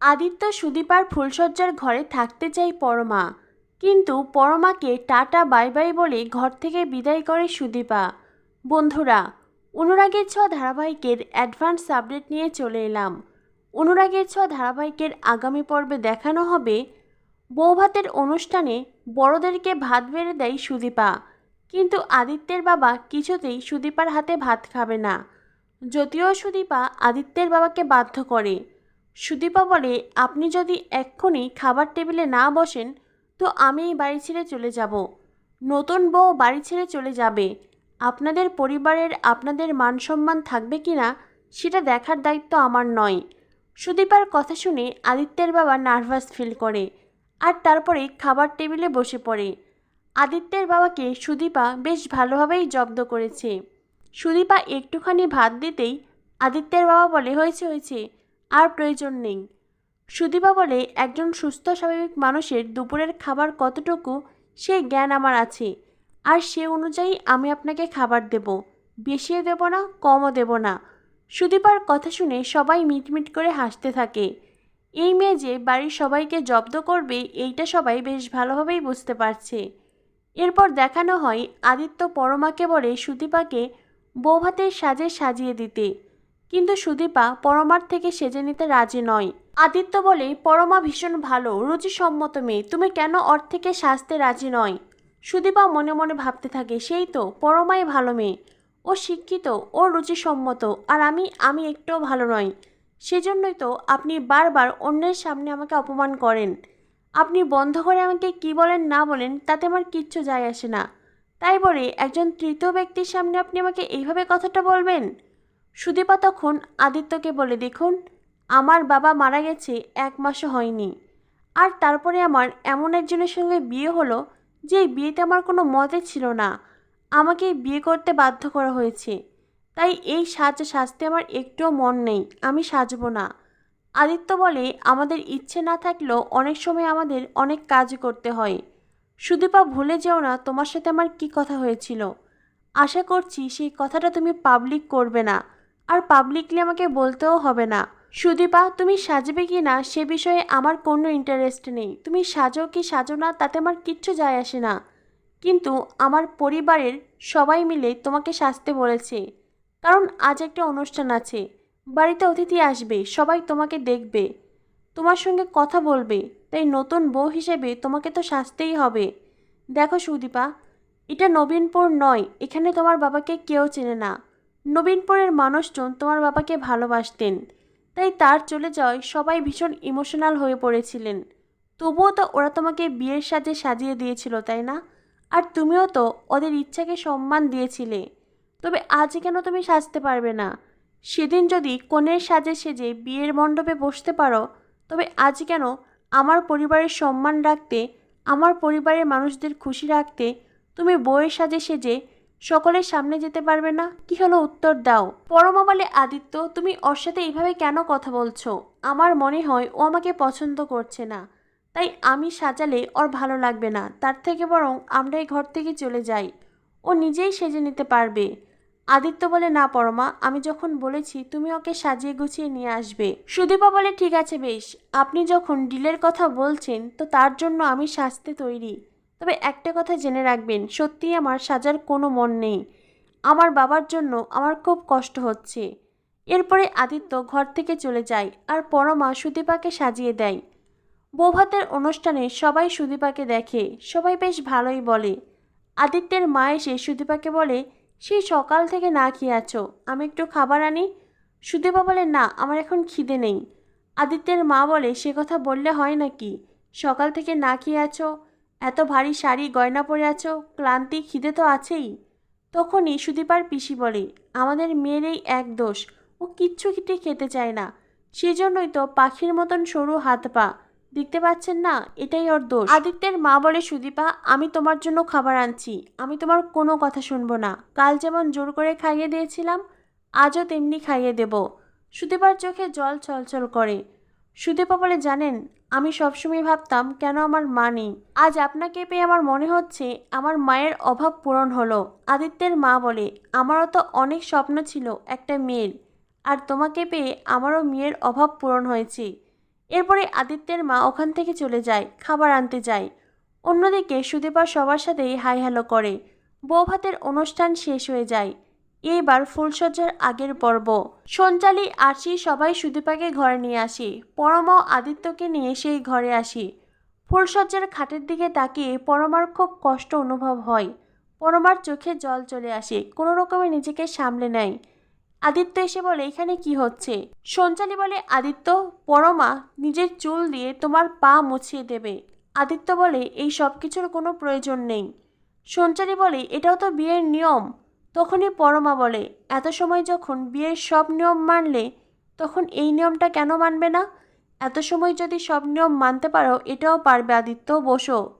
আদিত্য সুদীপার ফুলশয্যার ঘরে থাকতে চাই পরমা। কিন্তু পরমাকে টাটা, বাই বাই বলে ঘর থেকে বিদায় করে সুদীপা। বন্ধুরা, অনুরাগের ছ ধারাবাহিকের অ্যাডভান্স আপডেট নিয়ে চলে এলাম। অনুরাগের ছ ধারাবাহিকের আগামী পর্বে দেখানো হবে বৌভাতের অনুষ্ঠানে বড়দেরকে ভাত বেড়ে দেয় সুদীপা। কিন্তু আদিত্যের বাবা কিছুতেই সুদীপার হাতে ভাত খাবে না। যদিও সুদীপা আদিত্যের বাবাকে বাধ্য করে। সুদীপা বলে, আপনি যদি এক্ষুনি খাবার টেবিলে না বসেন, তো আমি এই বাড়ি ছেড়ে চলে যাব। নতুন বউ বাড়ি ছেড়ে চলে যাবে। আপনাদের পরিবারের আপনাদের মান সম্মান থাকবে কি না, সেটা দেখার দায়িত্ব আমার নয়। সুদীপার কথা শুনে আদিত্যের বাবা নার্ভাস ফিল করে আর তারপরে খাবার টেবিলে বসে পড়ে। আদিত্যের বাবাকে সুদীপা বেশ ভালোভাবেই জব্দ করেছে। সুদীপা একটুখানি ভাত দিতেই আদিত্যের বাবা বলে, হয়েছে হয়েছে। আর প্রয়োজন নেই। সুদীপা বলে, একজন সুস্থ, স্বাভাবিক মানুষের দুপুরের খাবার কতটুকু, সে জ্ঞান আমার আছে। আর সে অনুযায়ী আমি আপনাকে খাবার দেব। বেশিও দেব না, কমও দেব না। সুদীপার কথা শুনে সবাই মিটমিট করে হাসতে থাকে। এই মেয়ে যে বাড়ির সবাইকে জব্দ করবে, এইটা সবাই বেশ ভালোভাবেই বুঝতে পারছে। এরপর দেখানো হয়, আদিত্য পরমাকে বলে সুদীপাকে বৌভাতের সাজে সাজিয়ে দিতে। কিন্তু সুদীপা পরমার থেকে সেজে নিতে রাজি নয়। আদিত্য বলে, পরমা ভীষণ ভালো, রুচিসম্মত মেয়ে, তুমি কেন ওর থেকে সাজতে রাজি নয়? সুদীপা মনে মনে ভাবতে থাকে, সেই তো, পরমাই ভালো মেয়ে। ও শিক্ষিত, ও রুচিসম্মত, আর আমি আমি একটুও ভালো নয় সেজন্যই তো আপনি বারবার অন্যের সামনে আমাকে অপমান করেন। আপনি বন্ধ করে আমাকে কি বলেন, না বলেন, তাতে আমার কিচ্ছু যায় আসে না। তাই বলে, একজন তৃতীয় ব্যক্তির সামনে আপনি আমাকে এইভাবে কথাটা বলবেন? সুদীপা তখন আদিত্যকে বলে, দেখুন, আমার বাবা মারা গেছে এক মাসও হয়নি। আর তারপরে আমার এমন একজনের সঙ্গে বিয়ে হলো যে বিয়েতে আমার কোনো মতে ছিল না। আমাকে বিয়ে করতে বাধ্য করা হয়েছে। তাই এই সাজ সাজতে আমার একটুও মন নেই, আমি সাজবো না। আদিত্য বলে, আমাদের ইচ্ছে না থাকলেও অনেক সময় আমাদের অনেক কাজ করতে হয়। সুদীপা, ভুলে যেও না তোমার সাথে আমার কি কথা হয়েছিল। আশা করছি সেই কথাটা তুমি পাবলিক করবে না। আর পাবলিকলি আমাকে বলতেও হবে না। সুদীপা, তুমি সাজবে কি না সে বিষয়ে আমার কোনো ইন্টারেস্ট নেই। তুমি সাজো কি সাজো না তাতে আমার কিচ্ছু যায় আসে না। কিন্তু আমার পরিবারের সবাই মিলে তোমাকে সাজতে বলেছে। কারণ আজ একটা অনুষ্ঠান আছে। বাড়িতে অতিথি আসবে, সবাই তোমাকে দেখবে। তোমার সঙ্গে কথা বলবে, তাই নতুন বউ হিসেবে তোমাকে তো সাজতেই হবে। দেখো সুদীপা, এটা নবীনপুর নয়, এখানে তোমার বাবাকে কেউ চেনে না। নবীনপুরের মানুষজন তোমার বাবাকে ভালোবাসতেন, তাই তার চলে যাওয়ায় সবাই ভীষণ ইমোশনাল হয়ে পড়েছিলেন। তবুও তো ওরা তোমাকে বিয়ের সাজে সাজিয়ে দিয়েছিল, তাই না? আর তুমিও তো ওদের ইচ্ছাকে সম্মান দিয়েছিলে। তবে আজ কেন তুমি সাজতে পারবে না? সেদিন যদি কনের সাজে সেজে বিয়ের মণ্ডপে বসতে পারো, তবে আজ কেন আমার পরিবারের সম্মান রাখতে, আমার পরিবারের মানুষদের খুশি রাখতে তুমি বইয়ের সাজে সেজে সকলের সামনে যেতে পারবে না। কি হলো উত্তর দাও। পরমা বলে আদিত্য, তুমি ওর সাথে এইভাবে কেন কথা বলছো? আমার মনে হয় ও আমাকে পছন্দ করছে না। তাই আমি সাজালে ওর ভালো লাগবে না। তার থেকে বরং আমরা এই ঘর থেকে চলে যাই। ও নিজেই সেজে নিতে পারবে। আদিত্য বলে, না পরমা, আমি যখন বলেছি তুমি ওকে সাজিয়ে গুছিয়ে নিয়ে আসবে। সুদীপা বলে, ঠিক আছে বেশ। আপনি যখন ডিলের কথা বলছেন, তো তার জন্য আমি সাজতে তৈরি। তবে একটা কথা জেনে রাখবেন, সত্যিই আমার সাজার কোনো মন নেই। আমার বাবার জন্য আমার খুব কষ্ট হচ্ছে। এরপরে আদিত্য ঘর থেকে চলে যায় আর পরমা সুদীপাকে সাজিয়ে দেয়। বৌভাতের অনুষ্ঠানে সবাই সুদীপাকে দেখে, সবাই বেশ ভালোই বলে। আদিত্যের মা এসে সুদীপাকে বলে, সে সকাল থেকে না খেয়ে আছো, আমি একটু খাবার আনি? সুদীপা বলে, না, আমার এখন খিদে নেই। আদিত্যের মা বলে, সে কথা বললে হয় নাকি? সকাল থেকে না খেয়ে আছো? এত ভারী শাড়ি গয়না পরে আছো, ক্লান্তি, খিদে তো আছেই। তখনই সুদীপার পিসি বলে, আমাদের মেয়ের এই এক দোষ, ও কিচ্ছু কিটে খেতে চায় না। সেজন্যই তো পাখির মতন সরু হাত পা। দেখতে পাচ্ছেন না, এটাই ওর দোষ। আদিত্যের মা বলে, সুদীপা, আমি তোমার জন্য খাবার আনছি। আমি তোমার কোনো কথা শুনব না। কাল যেমন জোর করে খাইয়ে দিয়েছিলাম, আজও তেমনি খাইয়ে দেব। সুদীপার চোখে জল ছলছল করে। সুদীপা বলে, জানেন আমি সবসময় ভাবতাম, কেন আমার মা নেই? আজ আপনাকে পেয়ে আমার মনে হচ্ছে আমার মায়ের অভাব পূরণ হলো। আদিত্যের মা বলে, আমারও তো অনেক স্বপ্ন ছিল একটা মেয়ের, আর তোমাকে পেয়ে আমারও মেয়ের অভাব পূরণ হয়েছে। এরপরে আদিত্যের মা ওখান থেকে চলে যায়, খাবার আনতে যায়। অন্যদিকে সুদীপা সবার সাথেই হাই হ্যালো করে। বৌভাতের অনুষ্ঠান শেষ হয়ে যায়। এইবার ফুলসজ্জার আগের পর্ব। সঞ্চালী আরশি সবাই সুদীপাকে ঘরে নিয়ে আসি। পরমা আদিত্যকে নিয়ে সেই ঘরে আসি। ফুলসজ্জার খাটের দিকে তাকিয়ে পরমার খুব কষ্ট অনুভব হয়। পরমার চোখে জল চলে আসে, কোনো রকমে নিজেকে সামলে নেয়। আদিত্য এসে বলে, এখানে কি হচ্ছে? সঞ্চালী বলে, আদিত্য, পরমা নিজের চুল দিয়ে তোমার পা মুছিয়ে দেবে। আদিত্য বলে, এই সব কিছুর কোনো প্রয়োজন নেই। সঞ্চালী বলে, এটাও তো বিয়ের নিয়ম। তখনই পরমা বলে, এত সময় যখন বিয়ের সব নিয়ম মানলে, তখন এই নিয়মটা কেন মানবে না? এত সময় যদি সব নিয়ম মানতে পারো, এটাও পারবে আদিত্য, বসো।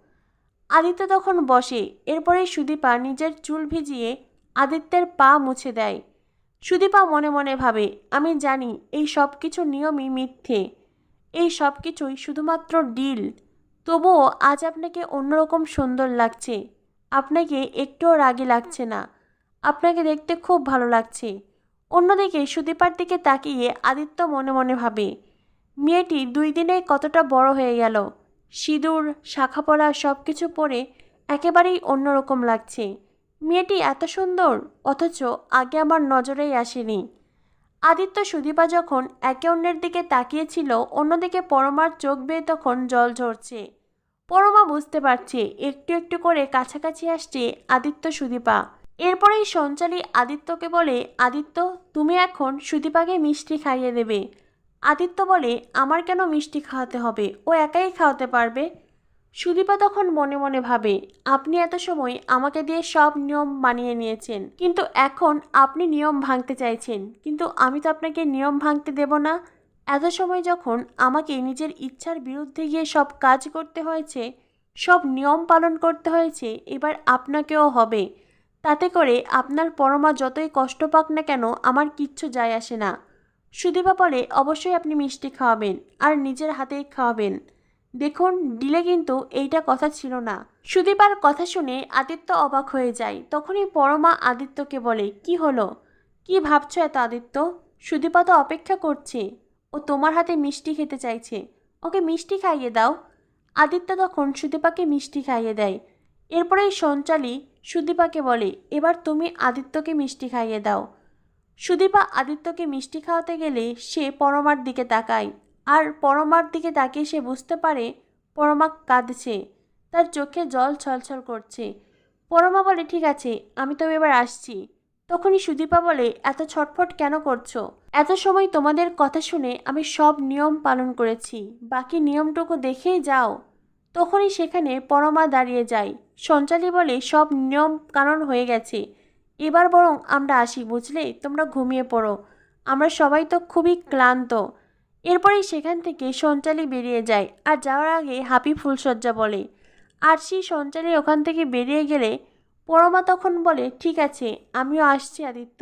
আদিত্য তখন বসে, এরপরেই সুদীপা নিজের চুল ভিজিয়ে আদিত্যের পা মুছে দেয়। সুদীপা মনে মনে ভাবে, আমি জানি এই সব কিছু নিয়মই মিথ্যে। এই সব কিছুই শুধুমাত্র ডিল। তবুও আজ আপনাকে অন্যরকম সুন্দর লাগছে। আপনাকে একটুও রাগে লাগছে না। আপনাকে দেখতে খুব ভালো লাগছে। অন্যদিকে সুদীপার দিকে তাকিয়ে আদিত্য মনে মনে ভাবে, মেয়েটি দুই দিনে কতটা বড় হয়ে গেল। সিঁদুর শাখাপলা সব কিছু পরে একেবারেই অন্যরকম লাগছে। মেয়েটি এত সুন্দর, অথচ আগে আমার নজরেই আসেনি। আদিত্য সুদীপা যখন একে অন্যের দিকে তাকিয়েছিল, অন্যদিকে পরমার চোখ বেয়ে তখন জল ঝরছে। পরমা বুঝতে পারছে, একটু একটু করে কাছাকাছি আসছে আদিত্য সুদীপা। এরপরেই সঞ্চালী আদিত্যকে বলে, আদিত্য, তুমি এখন সুদীপাকে মিষ্টি খাইয়ে দেবে। আদিত্য বলে, আমার কেন মিষ্টি খাওয়াতে হবে? ও একাই খাওয়াতে পারবে? সুদীপা তখন মনে মনে ভাবে, আপনি এত সময় আমাকে দিয়ে সব নিয়ম মানিয়ে নিয়েছেন। কিন্তু এখন আপনি নিয়ম ভাঙতে চাইছেন। কিন্তু আমি তো আপনাকে নিয়ম ভাঙতে দেব না। এত সময় যখন আমাকে নিজের ইচ্ছার বিরুদ্ধে গিয়ে সব কাজ করতে হয়েছে, সব নিয়ম পালন করতে হয়েছে, এবার আপনাকেও হবে। তাতে করে আপনার পরমা যতই কষ্ট পাক না কেন আমার কিচ্ছু যায় আসে না। সুদীপা বলে, অবশ্যই আপনি মিষ্টি খাওয়াবেন আর নিজের হাতেই খাওয়াবেন। দেখুন ডিলে কিন্তু এইটা কথা ছিল না। সুদীপার কথা শুনে আদিত্য অবাক হয়ে যায়। তখনই পরমা আদিত্যকে বলে, কি হলো? কি ভাবছ এত আদিত্য? সুদীপা তো অপেক্ষা করছে। ও তোমার হাতে মিষ্টি খেতে চাইছে। ওকে মিষ্টি খাইয়ে দাও। আদিত্য তখন সুদীপাকে মিষ্টি খাইয়ে দেয়। এরপরেই সঞ্চালী সুদীপাকে বলে, এবার তুমি আদিত্যকে মিষ্টি খাইয়ে দাও। সুদীপা আদিত্যকে মিষ্টি খাওয়াতে গেলে সে পরমার দিকে তাকায়। আর পরমার দিকে তাকিয়ে সে বুঝতে পারে পরমা কাঁদছে, তার চোখে জল ছলছল করছে। পরমা বলে, ঠিক আছে, আমি তো এবার আসছি। তখনই সুদীপা বলে, এত ছটফট কেন করছ? এত সময় তোমাদের কথা শুনে আমি সব নিয়ম পালন করেছি। বাকি নিয়মটুকু দেখেই যাও। তখনই সেখানে পরমা দাঁড়িয়ে যায়। সঞ্চালী বলে, সব নিয়ম কানুন হয়ে গেছে। এবার বরং আমরা আসি, বুঝলে? তোমরা ঘুমিয়ে পড়ো। আমরা সবাই তো খুবই ক্লান্ত। এরপরেই সেখান থেকে সঞ্চালী বেরিয়ে যায় আর যাওয়ার আগে হাপি ফুলসজ্জা বলে, আর সেই সঞ্চালী ওখান থেকে বেরিয়ে গেলে? পরমা তখন বলে, ঠিক আছে, আমিও আসছি আদিত্য।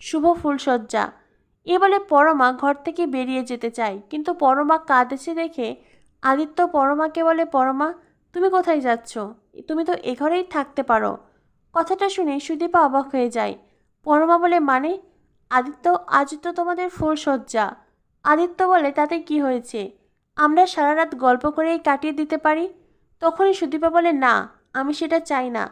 শুভ ফুলসজ্জা এ বলে পরমা ঘর থেকে বেরিয়ে যেতে চায়। কিন্তু পরমা কাঁদেছে দেখে আদিত্য পরমাকে বলে, পরমা, তুমি কোথায় যাচ্ছ? তুমি তো এ ঘরেই থাকতে পারো। কথাটা শুনে সুদীপা অবাক হয়ে যায়। পরমা বলে মানে? আদিত্য, আজ তো তোমাদের ফুলসজ্জা আদিত্য বলে, তাতে কি হয়েছে? আমরা সারা রাত গল্প করেই কাটিয়ে দিতে পারি? তখনই সুদীপা বলে, না, আমি সেটা চাই না।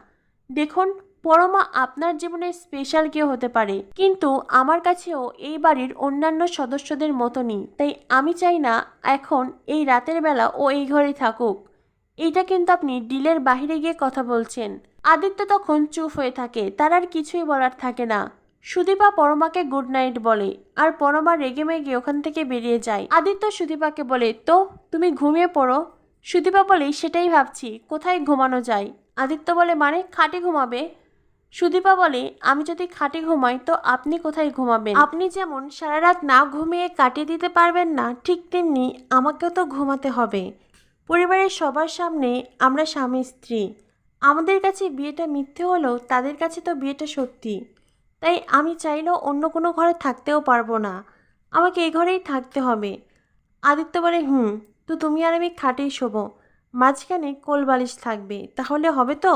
দেখুন পরমা আপনার জীবনে স্পেশাল কেউ হতে পারে। কিন্তু আমার কাছেও এই বাড়ির অন্যান্য সদস্যদের মতনই। তাই আমি চাই না এখন এই রাতের বেলা ও এই ঘরেই থাকুক। এটা কিন্তু আপনি ডিলের বাহিরে গিয়ে কথা বলছেন। আদিত্য তখন চুপ হয়ে থাকে, তার আর কিছুই বলার থাকে না। সুদীপা পরমাকে গুড নাইট বলে, আর পরমা রেগে মেগে ওখান থেকে বেরিয়ে যায়। আদিত্য সুদীপাকে বলে, তো, তুমি ঘুমিয়ে পড়ো? সুদীপা বলে, সেটাই ভাবছি, কোথায় ঘুমানো যায়? আদিত্য বলে মানে খাটে ঘুমাবে? সুদীপা বলে, আমি যদি খাটে ঘুমাই, তো আপনি কোথায় ঘুমাবেন? আপনি যেমন সারা রাত না ঘুমিয়ে কাটিয়ে দিতে পারবেন না, ঠিক তেমনি আমাকেও তো ঘুমাতে হবে। পরিবারের সবার সামনে আমরা স্বামী, স্ত্রী। আমাদের কাছে বিয়েটা মিথ্যে হলেও তাদের কাছে তো বিয়েটা সত্যি। তাই আমি চাইলেও অন্য কোনো ঘরে থাকতেও পারব না। আমাকে এই ঘরেই থাকতে হবে। আদিত্য বলে, হুম, তো তুমি আর আমি খাটেই শোবো। মাঝখানে কোল বালিশ থাকবে, তাহলে হবে তো?